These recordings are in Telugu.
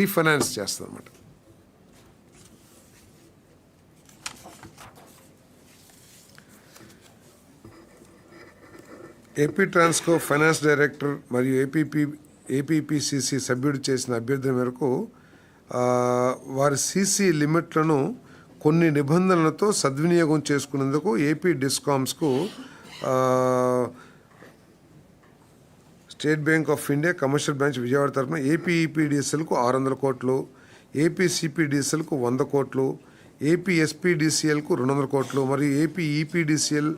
రీఫైనాన్స్ చేస్తుంది అనమాట ఏపీ ట్రాన్స్కో ఫైనాన్స్ డైరెక్టర్ మరియు ఏపీపీ ఏపీపీసీసీ సభ్యుడు చేసిన అభ్యర్థన మేరకు వారి సీసీ లిమిట్లను కొన్ని నిబంధనలతో సద్వినియోగం చేసుకునేందుకు AP డిస్కామ్స్కు State Bank of India commercial branch Vijayawada తరఫున ఏపీఈపీడిఎస్ఎల్కు ఆరు వందల కోట్లు ఏపీసీపీడిఎస్ఎల్కు వంద కోట్లు ఏపీఎస్పీడిసిఎల్కు రెండు వందల కోట్లు మరియు AP EPDCL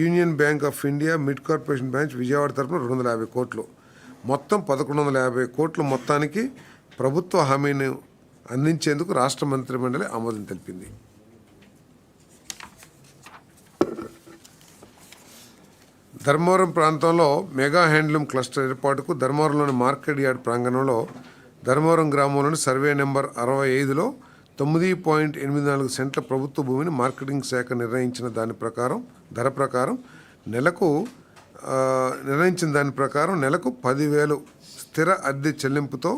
Union Bank of India mid corporation branch Vijayawada తరఫున రెండు వందల యాభై కోట్లు. మొత్తం పదకొండు వందల యాభై కోట్ల మొత్తానికి ప్రభుత్వ హామీని అందించేందుకు రాష్ట్ర మంత్రిమండలి ఆమోదం తెలిపింది. ధర్మవరం ప్రాంతంలో మెగా హ్యాండ్లూమ్ క్లస్టర్ ఏర్పాటుకు ధర్మవరంలోని మార్కెట్ యార్డ్ ప్రాంగణంలో ధర్మవరం గ్రామంలోని సర్వే నెంబర్ అరవై ఐదులో తొమ్మిది పాయింట్ ఎనిమిది నాలుగు సెంట్ల ప్రభుత్వ భూమిని మార్కెటింగ్ శాఖ నిర్ణయించిన దాని ప్రకారం ధర ప్రకారం నెలకు నిర్ణయించిన దాని ప్రకారం నెలకు పదివేలు స్థిర అద్దె చెల్లింపుతో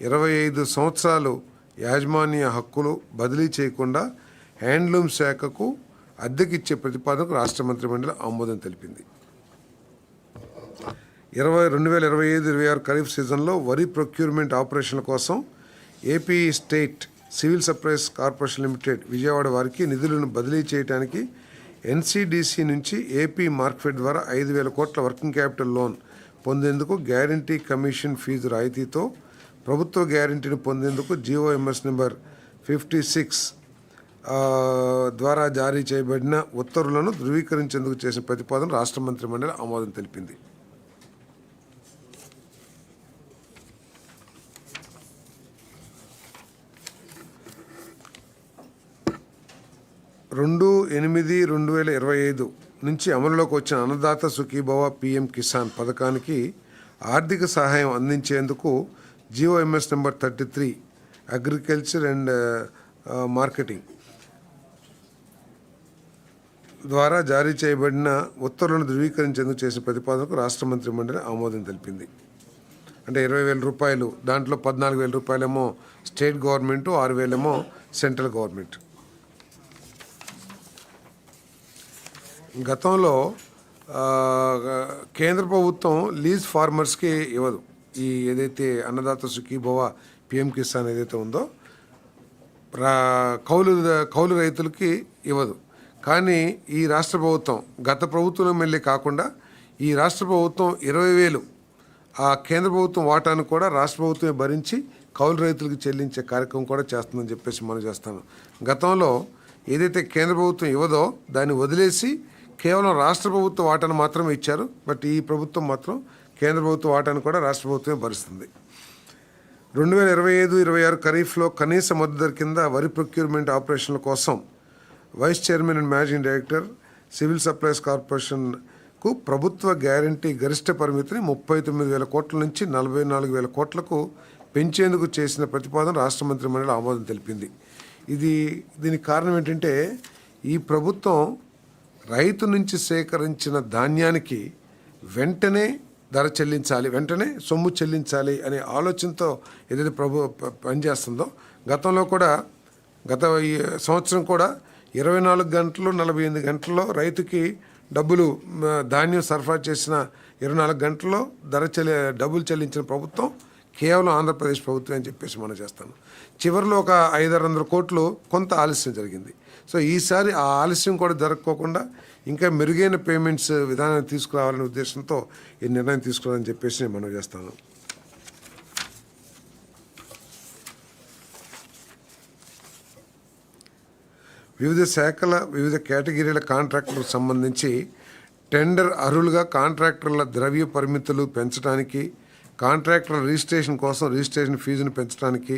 ఇరవై ఐదు సంవత్సరాలు యాజమాన్య హక్కులు బదిలీ చేయకుండా హ్యాండ్లూమ్ శాఖకు అద్దెకిచ్చే ప్రతిపాదనకు రాష్ట్ర మంత్రిమండలి ఆమోదం తెలిపింది. ఇరవై రెండు వేల ఇరవై ఐదు ఇరవై ఆరు ఖరీఫ్ సీజన్లో వరి ప్రొక్యూర్మెంట్ ఆపరేషన్ల కోసం AP state civil supplies corporation limited Vijayawada వారికి నిధులను బదిలీ చేయడానికి ఎన్సీడీసీ నుంచి ఏపీ మార్కెట్ ద్వారా ఐదు వేల కోట్ల వర్కింగ్ క్యాపిటల్ లోన్ పొందేందుకు గ్యారంటీ కమిషన్ ఫీజు రాయితీతో ప్రభుత్వ గ్యారంటీని పొందేందుకు జీఓఎంఎస్ నెంబర్ ఫిఫ్టీ సిక్స్ ద్వారా జారీ చేయబడిన ఉత్తర్వులను ధృవీకరించేందుకు చేసిన ప్రతిపాదన రాష్ట్ర మంత్రి మండలి ఆమోదం తెలిపింది. రెండు ఎనిమిది రెండు వేల ఇరవై ఐదు నుంచి అమలులోకి వచ్చిన అన్నదాత సుఖీభవ పిఎం కిసాన్ పథకానికి ఆర్థిక సహాయం అందించేందుకు GOMS number thirty three agriculture and marketing ద్వారా జారీ చేయబడిన ఉత్తర్వులను ధృవీకరించేందుకు చేసిన ప్రతిపాదనకు రాష్ట్ర మంత్రి మండలి ఆమోదం తెలిపింది. అంటే ఇరవై వేల రూపాయలు దాంట్లో పద్నాలుగు వేల రూపాయలేమో స్టేట్ గవర్నమెంట్ ఆరు వేలేమో సెంట్రల్ గవర్నమెంట్. గతంలో కేంద్ర ప్రభుత్వం లీజ్ ఫార్మర్స్కి ఇవ్వదు. ఈ ఏదైతే అన్నదాత సుఖీభవ పిఎం కిసాన్ ఏదైతే ఉందో రా కౌలు కౌలు రైతులకి ఇవ్వదు. కానీ ఈ రాష్ట్ర ప్రభుత్వం గత ప్రభుత్వం మళ్ళీ కాకుండా ఈ రాష్ట్ర ప్రభుత్వం ఇరవై వేలు ఆ కేంద్ర ప్రభుత్వం వాటాను కూడా రాష్ట్ర ప్రభుత్వమే భరించి కౌలు రైతులకు చెల్లించే కార్యక్రమం కూడా చేస్తుందని చెప్పేసి మనం చేస్తాను. గతంలో ఏదైతే కేంద్ర ప్రభుత్వం ఇవ్వదో దాన్ని వదిలేసి కేవలం రాష్ట్ర ప్రభుత్వ వాటాను మాత్రమే ఇచ్చారు బట్ ఈ ప్రభుత్వం మాత్రం కేంద్ర ప్రభుత్వ వాటాను కూడా రాష్ట్ర ప్రభుత్వమే భరిస్తుంది. రెండు వేల ఇరవై ఐదు ఇరవై ఆరు ఖరీఫ్లో కనీస మద్దతు ధర కింద వరి ప్రొక్యూర్మెంట్ ఆపరేషన్ల కోసం vice chairman and managing director civil supplies కార్పొరేషన్కు ప్రభుత్వ గ్యారంటీ గరిష్ట పరిమితిని ముప్పై తొమ్మిది వేల కోట్ల నుంచి నలభై నాలుగు వేల కోట్లకు పెంచేందుకు చేసిన ప్రతిపాదన రాష్ట్ర మంత్రి మండలి ఆమోదం తెలిపింది. ఇది దీనికి కారణం ఏంటంటే ఈ ప్రభుత్వం రైతు నుంచి సేకరించిన ధాన్యానికి వెంటనే ధర చెల్లించాలి వెంటనే సొమ్ము చెల్లించాలి అనే ఆలోచనతో ఏదైతే ప్రభు ప- పనిచేస్తుందో గతంలో కూడా గత సంవత్సరం కూడా ఇరవై నాలుగు గంటలు నలభై ఎనిమిది గంటల్లో రైతుకి డబ్బులు ధాన్యం సరఫరా చేసిన ఇరవై నాలుగు గంటల్లో ధర చెల్లి డబ్బులు చెల్లించిన ప్రభుత్వం కేవలం ఆంధ్రప్రదేశ్ ప్రభుత్వం అని చెప్పేసి మనం చేస్తాను. చివరిలో ఒక ఐదారు వందల కోట్లు కొంత ఆలస్యం జరిగింది. సో ఈసారి ఆ ఆలస్యం కూడా జరగకోకుండా ఇంకా మెరుగైన పేమెంట్స్ విధానాన్ని తీసుకురావాలనే ఉద్దేశంతో ఈ నిర్ణయం తీసుకోవాలని చెప్పేసి నేను మనం చేస్తాను. వివిధ శాఖల వివిధ కేటగిరీల కాంట్రాక్టులకు సంబంధించి టెండర్ అర్హులుగా కాంట్రాక్టర్ల ద్రవ్య పరిమితులు పెంచడానికి కాంట్రాక్టర్ రిజిస్ట్రేషన్ కోసం రిజిస్ట్రేషన్ ఫీజును పెంచడానికి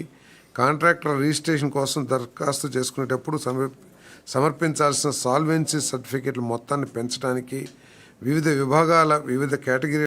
కాంట్రాక్టర్ రిజిస్ట్రేషన్ కోసం దరఖాస్తు చేసుకునేటప్పుడు సమర్పించాల్సిన సాల్వెన్సీ సర్టిఫికేట్ల మొత్తాన్ని పెంచడానికి వివిధ విభాగాల వివిధ కేటగిరీ